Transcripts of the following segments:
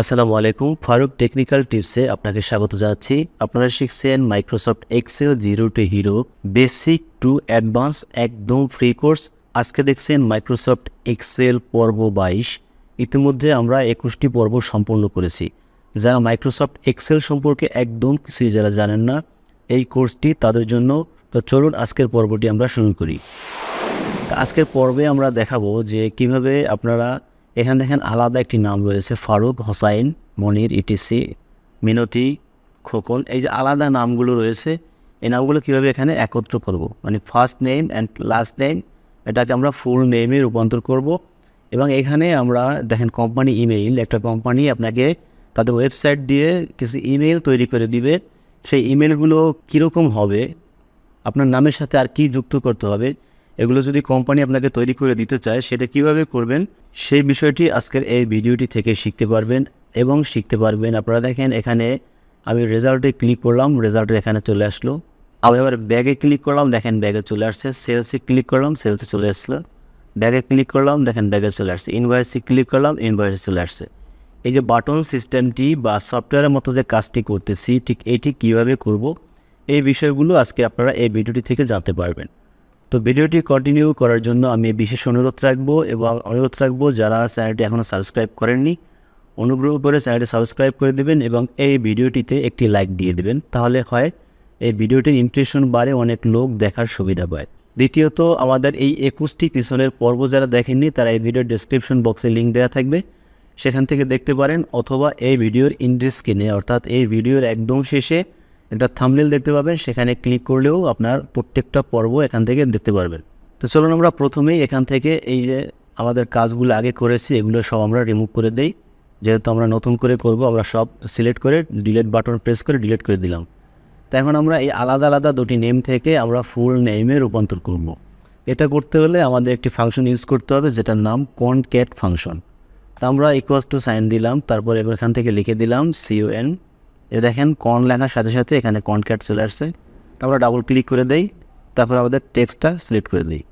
আসসালামু আলাইকুম, ফারুক টেকনিক্যাল টিপসে আপনাকে স্বাগত জানাচ্ছি। আপনারা শিখছেন Microsoft Excel zero to hero, basic to advance, একদম ফ্রি কোর্স। আজকে দেখছেন মাইক্রোসফট এক্সেল পর্ব বাইশ। ইতিমধ্যে আমরা একুশটি পর্ব সম্পন্ন করেছি। যারা মাইক্রোসফট এক্সেল সম্পর্কে একদম কিছুই যারা জানেন না, এই কোর্সটি তাদের জন্য। তো চলুন আজকের পর্বটি আমরা শুরু করি। আজকের পর্বে আমরা দেখাবো যে কীভাবে আপনারা এখানে দেখেন আলাদা একটি নাম রয়েছে, ফারুক হোসাইন মনির, ইটিসি, মিনতি, খোকন। এই যে আলাদা নামগুলো রয়েছে, এই নামগুলো কীভাবে এখানে একত্র করব? মানে first name and last name এটাকে আমরা ফুল নেমে রূপান্তর করব। এবং এখানে আমরা দেখেন কোম্পানি ইমেইল একটা কোম্পানি আপনাকে তাদের ওয়েবসাইট দিয়ে কিছু ইমেইল তৈরি করে দিবে। সেই ইমেলগুলো কীরকম হবে, আপনার নামের সাথে আর কি যুক্ত করতে হবে এগুলো যদি কোম্পানি আপনাকে তৈরি করে দিতে চায়, সেটা কীভাবে করবেন? সেই বিষয়টি আজকের এই ভিডিওটি থেকে শিখতে পারবেন এবং শিখতে পারবেন। আপনারা দেখেন এখানে আমি রেজাল্টে ক্লিক করলাম, রেজাল্টে এখানে চলে আসলো। আমি এবার ব্যাগে ক্লিক করলাম, দেখেন ব্যাগে চলে আসছে। সেলসে ক্লিক করলাম, সেলসে চলে আসলো। ব্যাগে ক্লিক করলাম, দেখেন ব্যাগে চলে আসছে। ইনভয়েসে ক্লিক করলাম, ইনভয়েসে চলে আসছে। এই যে বাটন সিস্টেমটি বা সফটওয়্যারের মতো যে কাজটি করতেছি, ঠিক এটি কীভাবে করব? এই বিষয়গুলো আজকে আপনারা এই ভিডিওটি থেকে জানতে পারবেন। তো ভিডিওটি কন্টিনিউ করার জন্য আমি বিশেষ অনুরোধ রাখব এবং অনুরোধ রাখব যারা চ্যানেলটি এখনও সাবস্ক্রাইব করেননি, অনুগ্রহ করে চ্যানেলটি সাবস্ক্রাইব করে দেবেন এবং এই ভিডিওটিতে একটি লাইক দিয়ে দেবেন। তাহলে হয়, এই ভিডিওটির ইমপ্রেশন বাড়ে, অনেক লোক দেখার সুবিধা পায়। দ্বিতীয়ত, আমাদের এই একুশটি পিছনের পর্ব যারা দেখেননি, তারা এই ভিডিওর ডেসক্রিপশন বক্সে লিঙ্ক দেওয়া থাকবে। সেখান থেকে দেখতে পারেন, অথবা এই ভিডিওর ইন্ডি স্ক্রিনে অর্থাৎ এই ভিডিওর একদম শেষে একটা থামনেল দেখতে পাবেন, সেখানে ক্লিক করলেও আপনার প্রত্যেকটা পর্ব এখান থেকে দেখতে পারবেন। তো চলুন আমরা প্রথমেই এখান থেকে এই যে আমাদের কাজগুলো আগে করেছি, এগুলো সব আমরা রিমুভ করে দেই। যেহেতু আমরা নতুন করে করব, আমরা সব সিলেক্ট করে ডিলেট বাটন প্রেস করে ডিলেট করে দিলাম। তো এখন আমরা এই আলাদা আলাদা দুটি নেম থেকে আমরা ফুল নেমে রূপান্তর করব। এটা করতে হলে আমাদের একটি ফাংশন ইউজ করতে হবে, যেটার নাম কনক্যাট ফাংশন তা আমরা ইকুয়াস টু সাইন দিলাম, তারপর এখান থেকে লিখে দিলাম সিও সিওএন এ দেখেন কন লেখার সাথে সাথে এখানে কনক্যাট চলে আসছে। আমরা ডাবল ক্লিক করে দেই, তারপর আমাদের টেক্সটটা সিলেক্ট করে দিই।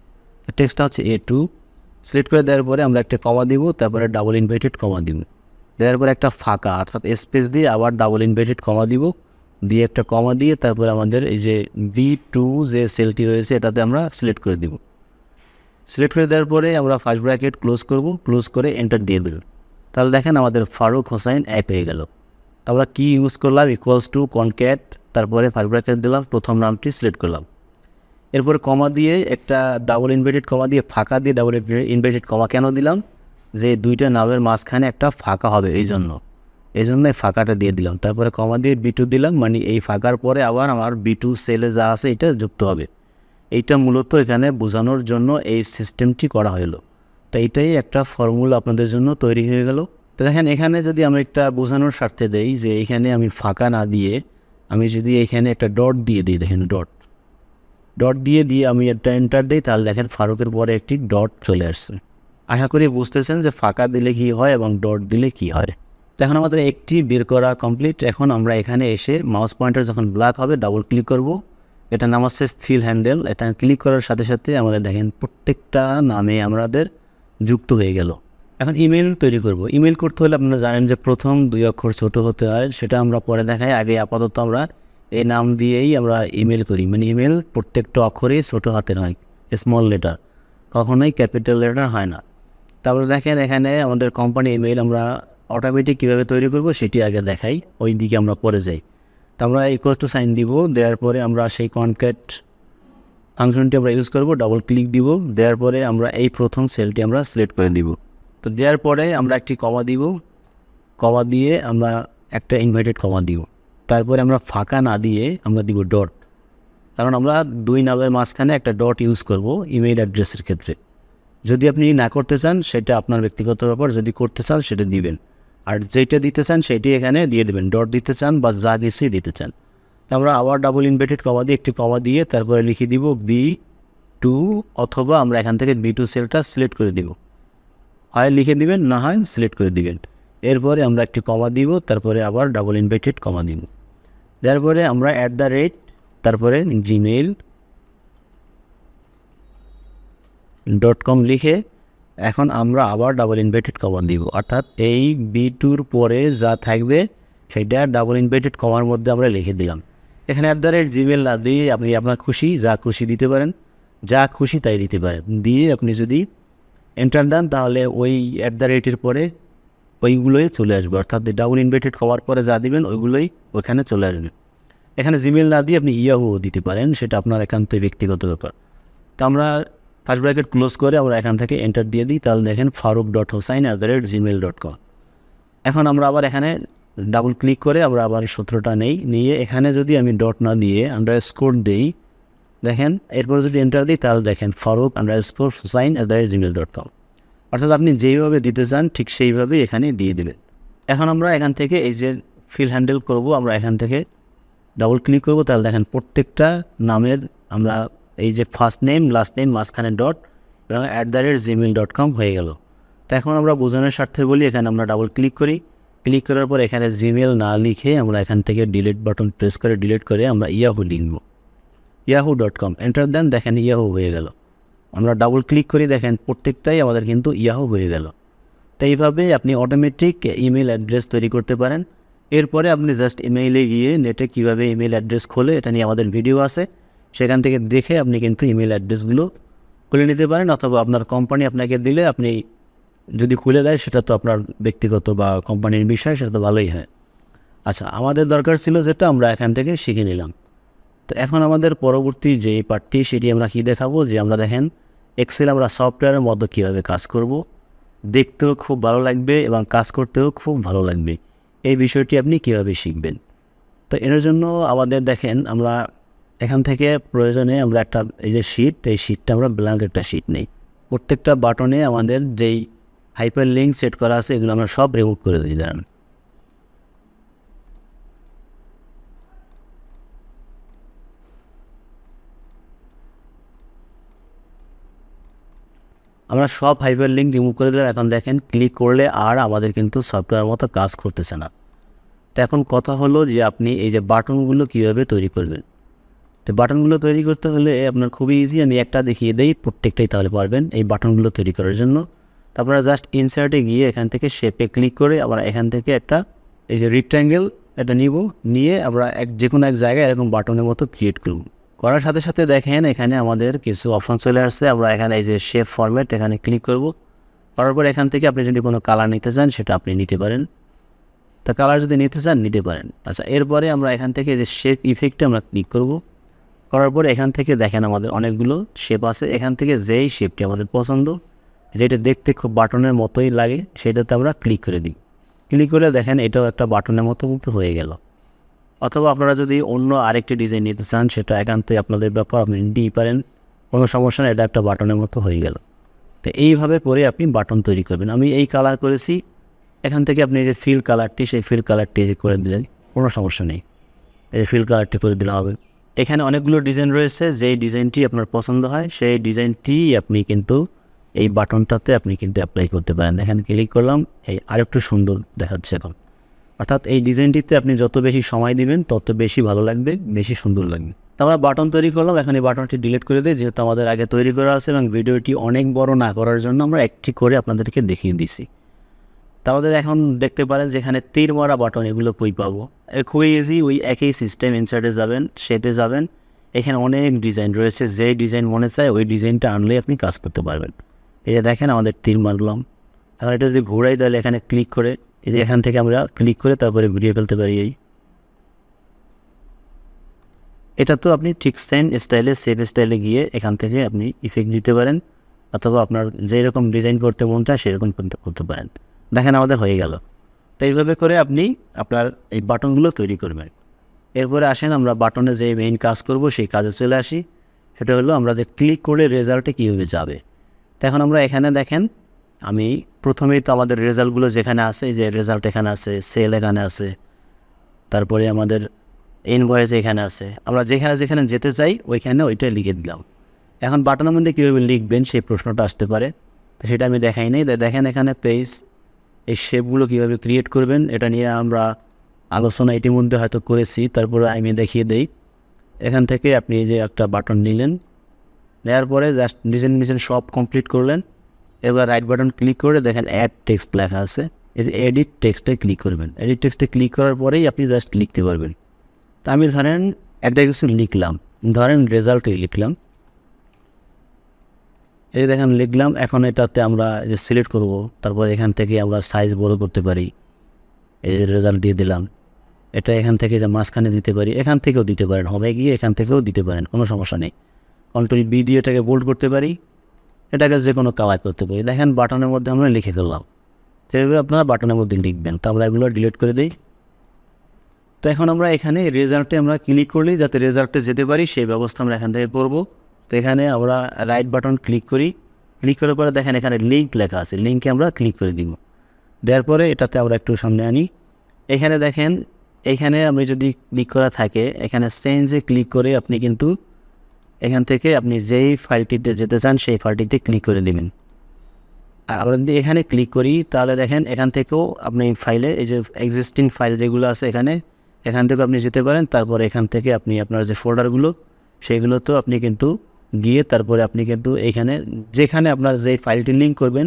টেক্সটটা হচ্ছে এ টু সিলেক্ট করে দেওয়ার পরে আমরা একটা কমা দিব, তারপরে ডাবল ইনভাইটেড কমা দিব। দেওয়ার পরে একটা ফাঁকা, অর্থাৎ স্পেস দিয়ে আবার ডাবল ইনভাইটেড কমা দিব। দিয়ে একটা কমা দিয়ে তারপরে আমাদের এই যে বি টু যে সেলটি রয়েছে, এটাতে আমরা সিলেক্ট করে দিব। সিলেক্ট করে দেওয়ার পরে আমরা ফার্স্ট ব্র্যাকেট ক্লোজ করব। ক্লোজ করে এন্টার দিয়ে দেব তাহলে দেখেন আমাদের ফারুক হোসাইন অ্যাপ হয়ে গেল। আমরা কি ইউজ করলাম? ইকুয়ালস টু কনক্যাট তারপরে ফার্স্ট ব্র্যাকেট দিলাম, প্রথম নামটি সিলেক্ট করলাম। এরপরে কমা দিয়ে একটা ডাবল ইনভার্টেড কমা দিয়ে ফাঁকা দিয়ে ডাবল ইনভার্টেড কমা কেন দিলাম? যে দুইটা নামের মাঝখানে একটা ফাঁকা হবে, এই জন্য। এই জন্য ফাঁকাটা দিয়ে দিলাম। তারপরে কমা দিয়ে বি টু দিলাম মানে এই ফাঁকার পরে আবার আমার বি টু সেলে যা আছে, এটা যুক্ত হবে। এইটা মূলত এখানে বোঝানোর জন্য এই সিস্টেমটি করা হলো। তো এইটাই একটা ফর্মুলা আপনাদের জন্য তৈরি হয়ে গেল। তো দেখেন, এখানে যদি আমরা একটা বোঝানোর স্বার্থে দেই যে এখানে আমি ফাঁকা না দিয়ে আমি যদি এখানে একটা ডট দিয়ে দিই, দেখেন ডট। ডট দিয়ে দিয়ে আমি একটা এন্টার দিই, তাহলে দেখেন ফারুকের পরে একটি ডট চলে আসছে। আশা করি বুঝতেছেন যে ফাঁকা দিলে কি হয় এবং ডট দিলে কি হয়। তো এখন আমাদের একটি বের করা কমপ্লিট। এখন আমরা এখানে এসে মাউস পয়েন্টার যখন ব্ল্যাক হবে, ডাবল ক্লিক করব। এটা নাম হচ্ছে ফিল হ্যান্ডেল। এটা ক্লিক করার সাথে সাথে আমাদের দেখেন প্রত্যেকটা নামে আমাদের যুক্ত হয়ে গেল। এখন ইমেল তৈরি করব। ইমেল করতে হলে আপনারা জানেন যে প্রথম দুই অক্ষর ছোট হতে হয়, সেটা আমরা পরে দেখাই। আগে আপাতত আমরা এই নাম দিয়েই আমরা ইমেল করি। মানে ইমেল প্রত্যেকটা অক্ষরেই ছোটো হাতের হয় স্মল লেটার কখনোই ক্যাপিটাল লেটার হয় না। তারপরে দেখেন এখানে আমাদের কোম্পানি ইমেল আমরা অটোমেটিক কীভাবে তৈরি করব সেটি আগে দেখাই, ওই দিকে আমরা পরে যাই। তো আমরা ইকুয়াল টু সাইন দিব, দেওয়ার পরে আমরা সেই কনক্যাট ফাংশনটি আমরা ইউজ করব ডাবল ক্লিক দিব, দেওয়ার পরে আমরা এই প্রথম সেলটি আমরা সিলেক্ট করে দিব। তো দেওয়ার পরে আমরা একটি কমা দিব। কমা দিয়ে আমরা একটা ইনভাইটেড কমা দিব। তারপরে আমরা ফাঁকা না দিয়ে আমরা দিব ডট কারণ আমরা দুই নামের মাঝখানে একটা ডট ইউজ করব ইমেইল অ্যাড্রেসের ক্ষেত্রে। যদি আপনি না করতে চান, সেটা আপনার ব্যক্তিগত ব্যাপার। যদি করতে চান, সেটা দিবেন। আর যেটা দিতে চান, সেটি এখানে দিয়ে দেবেন। ডট দিতে চান বা যা কিছুই দিতে চান। আমরা আবার ডাবল ইনভার্টেড কমা দিয়ে একটি কমা দিয়ে তারপরে লিখে দিব বি টু অথবা আমরা এখান থেকে বি টু সেলটা সিলেক্ট করে দিব। হয় লিখে দিবেন, না হয় সিলেক্ট করে দিবেন। এরপরে আমরা একটি কমা দিব, তারপরে আবার ডাবল ইনভার্টেড কমা দিব। তারপরে আমরা অ্যাট দ্য রেট তারপরে জিমেইল ডট কম লিখে এখন আমরা আবার ডাবল ইনভার্টেড কমা দিব। অর্থাৎ এই বি টুর পরে যা থাকবে, সেটা ডাবল ইনভার্টেড কমার মধ্যে আমরা লিখে দিলাম। এখানে অ্যাট দ্য রেট জিমেল না দিয়ে আপনি আপনার খুশি, যা খুশি দিতে পারেন, যা খুশি তাই দিতে পারেন। দিয়ে আপনি যদি এন্টার দেন তাহলে ওই অ্যাট দ্য রেটের পরে ওইগুলোই চলে আসবে। অর্থাৎ ডাবল ইনভার্টেড হওয়ার পরে যা দিবেন, ওইগুলোই ওখানে চলে আসবে। এখানে জিমেল না দিয়ে আপনি ইয়াহু দিতে পারেন, সেটা আপনার একান্তই ব্যক্তিগত ব্যাপার। তো আমরা ফার্স্ট ব্র্যাকেট ক্লোজ করে আমরা এখান থেকে এন্টার দিয়ে দিই, তাহলে দেখেন Faruk dot Hossain at the rate Gmail dot com এখন আমরা আবার এখানে ডাবল ক্লিক করে আমরা আবার সূত্রটা নেই, নিয়ে এখানে যদি আমি ডট না দিয়ে আন্ডার স্কোর দিই দেখেন, এরপর যদি এন্টার দিই, তাহলে দেখেন, Faruk underscore Hossain at the rate Gmail dot com অর্থাৎ আপনি যেইভাবে দিতে চান, ঠিক সেইভাবেই এখানে দিয়ে দেবেন। এখন আমরা এখান থেকে এই যে ফিল হ্যান্ডেল করব, আমরা এখান থেকে ডাবল ক্লিক করব, তাহলে দেখেন প্রত্যেকটা নামের আমরা এই যে ফার্স্ট নেম লাস্ট নেম মাঝখানে ডট এবং at the rate Gmail dot com হয়ে গেল। তো এখন আমরা বোঝানোর স্বার্থে বলি, এখানে আমরা ডাবল ক্লিক করি। ক্লিক করার পর এখানে জিমেল না লিখে আমরা এখান থেকে ডিলিট বাটন প্রেস করে ডিলিট করে আমরা ইয়াহু লিখব। ইয়াহু ডট কম এন্টার দেন, দেখেন ইয়াহু হয়ে গেল। আমরা ডাবল ক্লিক করি, দেখেন প্রত্যেকটাই আমাদের কিন্তু ইয়াহু হয়ে গেল। তো এইভাবে আপনি অটোমেটিক ইমেল অ্যাড্রেস তৈরি করতে পারেন। এরপরে আপনি জাস্ট ইমেইলে গিয়ে নেটে কীভাবে ইমেল অ্যাড্রেস খোলে, এটা নিয়ে আমাদের ভিডিও আছে। সেখান থেকে দেখে আপনি কিন্তু ইমেল অ্যাড্রেসগুলো খুলে নিতে পারেন, অথবা আপনার কোম্পানি আপনাকে দিলে আপনি যদি খুলে দেয়, সেটা তো আপনার ব্যক্তিগত বা কোম্পানির বিষয়, সেটা তো ভালোই হয়। আচ্ছা আমাদের দরকার ছিল যেটা আমরা এখান থেকে শিখে নিলাম। তো এখন আমাদের পরবর্তী যে পার্টটি সেটি আমরা কী দেখাবো? যে আমরা দেখেন এক্সেল আমরা সফটওয়্যারের মতো কীভাবে কাজ করব? দেখতেও খুব ভালো লাগবে এবং কাজ করতেও খুব ভালো লাগবে। এই বিষয়টি আপনি কীভাবে শিখবেন? তো এর জন্য আমাদের দেখেন, আমরা এখান থেকে প্রয়োজনে আমরা একটা এই যে শিট এই শিটটা আমরা ব্ল্যাঙ্ক একটা শিট নেই। প্রত্যেকটা বাটনে আমাদের যেই হাইপার লিঙ্ক সেট করা আছে, এগুলো আমরা সব রিমুভ করে দিই, দাঁড়ান। আমরা সব হাইপার লিঙ্ক রিমুভ করে দিলাম। এখন দেখেন ক্লিক করলে আর আমাদের কিন্তু সফটওয়্যার মতো কাজ করতেছে না। তো এখন কথা হলো যে আপনি এই যে বাটনগুলো কীভাবে তৈরি করবেন। তো বাটনগুলো তৈরি করতে হলে আপনার খুবই ইজি আমি একটা দেখিয়ে দিই, প্রত্যেকটাই তাহলে পারবেন এই বাটনগুলো তৈরি করার জন্য। তারপরে জাস্ট ইনসার্টে গিয়ে এখান থেকে শেপে ক্লিক করে আমরা এখান থেকে একটা এই যে রিক্ট্যাঙ্গেল এটা নিব। নিয়ে আমরা এক যে কোনো এক জায়গায় এরকম বাটনের মতো ক্রিয়েট করব। করার সাথে সাথে দেখেন এখানে আমাদের কিছু অপশন চলে আসছে। আমরা এখানে এই যে শেপ ফরম্যাট এখানে ক্লিক করব। করার পর এখান থেকে আপনি যদি কোনো কালার নিতে চান, সেটা আপনি নিতে পারেন। তা কালার যদি নিতে চান, নিতে পারেন। আচ্ছা এরপরে আমরা এখান থেকে যে শেপ ইফেক্টে আমরা ক্লিক করব। করার পর এখান থেকে দেখেন আমাদের অনেকগুলো শেপ আছে। এখান থেকে যেই শেপটি আমাদের পছন্দ, যেটা দেখতে খুব বাটনের মতোই লাগে, সেটাতে আমরা ক্লিক করে দিই। ক্লিক করে দেখেন এটাও একটা বাটনের মতো হয়ে গেল। অথবা আপনারা যদি অন্য আরেকটি ডিজাইন নিতে চান, সেটা একান্তই আপনাদের ব্যাপার। আপনি নিতেই পারেন কোনো সমস্যা এটা একটা বাটনের মতো হয়ে গেল। তো এইভাবে করে আপনি বাটন তৈরি করবেন। আমি এই কালার করেছি। এখান থেকে আপনি যে ফিল কালারটি সেই ফিল কালারটি করে দিলেন, কোনো সমস্যা নেই। এই যে ফিল কালারটি করে দিলে হবে। এখানে অনেকগুলো ডিজাইন রয়েছে, যেই ডিজাইনটি আপনার পছন্দ হয়, সেই ডিজাইনটি আপনি কিন্তু এই বাটনটাতে আপনি কিন্তু অ্যাপ্লাই করতে পারেন। এখানে ক্লিক করলাম, এই আরেকটু সুন্দর দেখাচ্ছে। এখন অর্থাৎ এই ডিজাইনটিতে আপনি যত বেশি সময় দিবেন, তত বেশি ভালো লাগবে, বেশি সুন্দর লাগবে। তো আমরা বাটন তৈরি করলাম, এখন এই বাটনটি ডিলিট করে দিই, যেহেতু আমাদের আগে তৈরি করা আছে এবং ভিডিওটি অনেক বড় না করার জন্য আমরা একটি করে আপনাদেরকে দেখিয়ে দিছি। তা আমাদের এখন দেখতে পারেন যে এখানে তীর মারা বাটন এগুলো কই পাবো। খুবই ইজি ওই একই সিস্টেম ইনসার্টে যাবেন শেপে যাবেন। এখানে অনেক ডিজাইন রয়েছে, যেই ডিজাইন মনে চায় ওই ডিজাইনটা আনলে আপনি কাজ করতে পারবেন। এই যে দেখেন আমাদের তীর মারলাম। এখন এটা যদি ঘোরাই তাহলে এখানে ক্লিক করে এই যে এখান থেকে আমরা ক্লিক করে তারপরে ঘুরিয়ে ফেলতে পারি এই। এটা তো আপনি ঠিক সেম স্টাইলে সেভ স্টাইলে গিয়ে এখান থেকে আপনি ইফেক্ট দিতে পারেন, অথবা আপনার যেই রকম ডিজাইন করতে মন চায় সেরকম করতে করতে পারেন। দেখেন আমাদের হয়ে গেল। তো এইভাবে করে আপনি আপনার এই বাটনগুলো তৈরি করবেন। এরপরে আসেন আমরা বাটনে যে মেইন কাজ করব সেই কাজে চলে আসি। সেটা হলো আমরা যে ক্লিক করলে রেজাল্টে কীভাবে যাবে। তো এখন আমরা এখানে দেখেন, আমি প্রথমেই তো আমাদের রেজাল্টগুলো যেখানে আছে যে রেজাল্ট এখানে আছে, সেল এখানে আছে, তারপরে আমাদের ইনভয়েস এখানে আছে। আমরা যেখানে যেখানে যেতে চাই, ওইখানে ওইটা লিখে দিলাম। এখন বাটনের মধ্যে কীভাবে লিখবেন সেই প্রশ্নটা আসতে পারে। সেটা আমি দেখাই নাই। দেখেন এখানে পেজ এই শেপগুলো কীভাবে ক্রিয়েট করবেন, এটা নিয়ে আমরা আলোচনা ইতিমধ্যে হয়তো করেছি। তারপরে আমি দেখিয়ে দেই। এখান থেকে আপনি যে একটা বাটন নিলেন নেওয়ার পরে জাস্ট ডিজাইন মিশন সব কমপ্লিট করলেন। এবার রাইট বাটন ক্লিক করে দেখেন অ্যাড টেক্সট লেখা আছে। এই যে এডিট টেক্সটে ক্লিক করবেন। এডিট টেক্সটে ক্লিক করার পরেই আপনি জাস্ট লিখতে পারবেন। তা আমি ধরেন একটা কিছু লিখলাম। ধরেন রেজাল্টই লিখলাম। এই দেখেন লিখলাম, এখন এটাতে আমরা যে সিলেক্ট করব। তারপর এখান থেকে আমরা সাইজ বড় করতে পারি। এই যে রেজাল্ট দিয়ে দিলাম। এটা এখান থেকে যে মাঝখানে দিতে পারি, এখান থেকেও দিতে পারেন। হবে গিয়ে এখান থেকেও দিতে পারেন। কোনো সমস্যা নেই। কন্ট্রোল বি দিয়ে এটাকে বোল্ড করতে পারি। এটাকে যে কোনো কালার করতে পারি। দেখেন বাটনের মধ্যে আমরা লিখে ফেললাম। তো এভাবে আপনারা বাটনের মধ্যে লিখবেন। তো আমরা এগুলো ডিলিট করে দিই। তো এখন আমরা এখানে রেজাল্টে আমরা ক্লিক করলেই যাতে রেজাল্টে যেতে পারি, সেই ব্যবস্থা আমরা এখান থেকে করব। তো এখানে আমরা রাইট বাটন ক্লিক করি। ক্লিক করার পরে দেখেন এখানে লিঙ্ক লেখা আছে। লিঙ্কে আমরা ক্লিক করে দিব। দেওয়ার পরে এটাতে আমরা একটু সামনে আনি। এখানে দেখেন, এখানে আমি যদি ক্লিক করা থাকে, এখানে চেঞ্জে ক্লিক করে আপনি কিন্তু এখান থেকে আপনি যেই ফাইলটিতে যেতে চান, সেই ফাইলটিতে ক্লিক করে দেবেন। আর আমরা যদি এখানে ক্লিক করি, তাহলে দেখেন এখান থেকেও আপনি ফাইলে, এই যে এক্সিস্টিং ফাইল যেগুলো আছে এখানে, এখান থেকে আপনি যেতে পারেন। তারপর এখান থেকে আপনি আপনার যে ফোল্ডারগুলো সেগুলোতেও আপনি কিন্তু গিয়ে তারপরে আপনি কিন্তু এখানে, যেখানে আপনার যে ফাইলটি লিঙ্ক করবেন,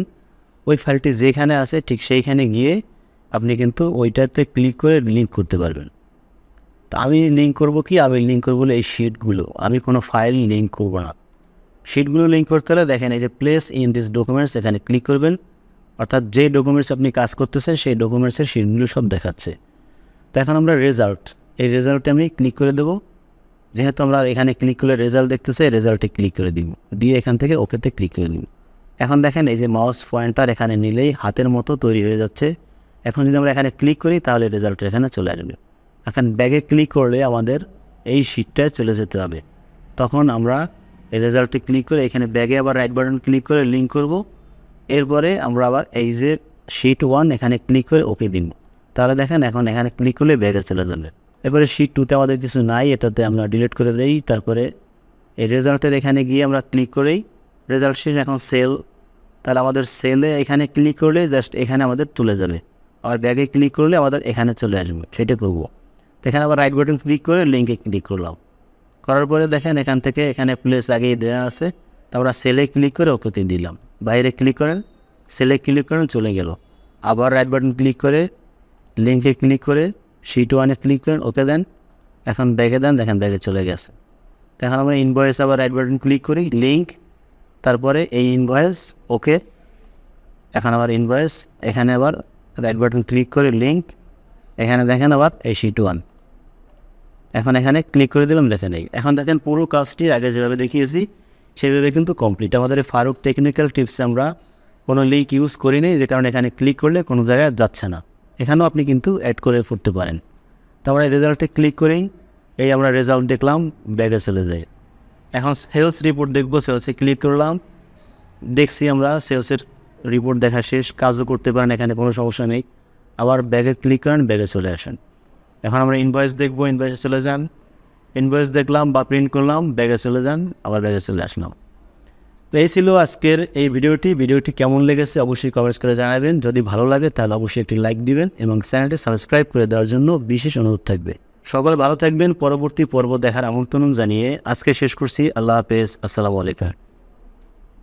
ওই ফাইলটি যেখানে আছে ঠিক সেইখানে গিয়ে আপনি কিন্তু ওইটাতে ক্লিক করে লিঙ্ক করতে পারবেন। তো আমি লিঙ্ক করব কি? আমি লিঙ্ক করব এই শিটগুলো আমি কোনো ফাইল লিঙ্ক করব না। শিটগুলো লিঙ্ক করতে হলে দেখেন এই যে প্লেস ইন দিস ডকুমেন্টস এখানে ক্লিক করবেন। অর্থাৎ যে ডকুমেন্টস আপনি কাজ করতেছেন, সেই ডকুমেন্টসের শিটগুলো সব দেখাচ্ছে। তো এখন আমরা রেজাল্ট এই রেজাল্টে আমি ক্লিক করে দেবো। যেহেতু আমরা এখানে ক্লিক করলে রেজাল্ট দেখতেছে রেজাল্টে ক্লিক করে দিব। দিয়ে এখান থেকে ওকেতে ক্লিক করে দিব। এখন দেখেন এই যে মাউস পয়েন্টার এখানে নিলেই হাতের মতো তৈরি হয়ে যাচ্ছে। এখন যদি আমরা এখানে ক্লিক করি, তাহলে রেজাল্ট এখানে চলে আসবে। এখন ব্যাগে ক্লিক করলে আমাদের এই শিটটায় চলে যেতে হবে। তখন আমরা এই রেজাল্টে ক্লিক করে এখানে ব্যাগে আবার রাইট বাটন ক্লিক করে লিঙ্ক করব। এরপরে আমরা আবার এই যে শিট ওয়ান এখানে ক্লিক করে ওকে দিন। তাহলে দেখেন এখন এখানে ক্লিক করলে ব্যাগে চলে যাবে। এবারে শিট টুতে আমাদের কিছু নাই, এটাতে আমরা ডিলিট করে দেই। তারপরে এই রেজাল্টের এখানে গিয়ে আমরা ক্লিক করেই রেজাল্ট শেষ, এখন সেল তাহলে আমাদের সেলে এখানে ক্লিক করলে জাস্ট এখানে আমাদের চলে যাবে। আর ব্যাগে ক্লিক করলে আমাদের এখানে চলে আসবে। সেটা করব। এখানে আবার রাইট বাটন ক্লিক করে লিঙ্কে ক্লিক করলাম। করার পরে দেখেন এখান থেকে এখানে প্লেস আগেই দেওয়া আছে। তো আমরা সেলে ক্লিক করে ওকেতে দিলাম। বাইরে ক্লিক করেন সেলে ক্লিক করেন, চলে গেল। আবার রাইট বাটন ক্লিক করে লিঙ্কে ক্লিক করে শিট ওয়ানে ক্লিক করেন ওকে দেন। এখন ব্যাগে দেন, দেখেন ব্যাগে চলে গেছে। এখন আমরা ইনভয়েস আবার রাইট বাটন ক্লিক করি লিঙ্ক তারপরে এই ইনভয়েস ওকে এখন আবার ইনভয়েস এখানে আবার রাইট বাটন ক্লিক করে লিঙ্ক এখানে দেখেন আবার এই শিট ওয়ান এখন এখানে ক্লিক করে দিলাম দেখে নেই এখন দেখেন পুরো কাজটি আগে যেভাবে দেখিয়েছি, সেভাবে কিন্তু কমপ্লিট আমাদের ফারুক টেকনিক্যাল টিপসে আমরা কোনো লিঙ্ক ইউজ করি নি যে কারণে এখানে ক্লিক করলে কোনো জায়গায় যাচ্ছে না। এখানেও আপনি কিন্তু অ্যাড করে ফুটতে পারেন। তো আমরা রেজাল্টে ক্লিক করেই এই আমরা রেজাল্ট দেখলাম ব্যাগে চলে যাই এখন সেলস রিপোর্ট দেখব সেলসে ক্লিক করলাম। দেখছি আমরা সেলসের রিপোর্ট দেখা শেষ, কাজও করতে পারেন, এখানে কোনো সমস্যা নেই। আবার ব্যাগে ক্লিক করেন, ব্যাগে চলে আসেন। এখন আমরা ইনভয়েস দেখব ইনভয়েসে চলে যান। ইনভয়েস দেখলাম বা প্রিন্ট করলাম, ব্যাগে চলে যান, আবার ব্যাগে চলে আসলাম। তো এই ছিল আজকের এই ভিডিওটি। ভিডিওটি কেমন লেগেছে অবশ্যই কমেন্টস করে জানাবেন। যদি ভালো লাগে তাহলে অবশ্যই একটি লাইক দিবেন এবং চ্যানেলটি সাবস্ক্রাইব করে দেওয়ার জন্য বিশেষ অনুরোধ থাকবে। সকল ভালো থাকবেন। পরবর্তী পর্ব দেখার আমন্ত্রণ জানিয়ে আজকে শেষ করছি। আল্লাহ হাফেজ। আসসালামু আলাইকুম।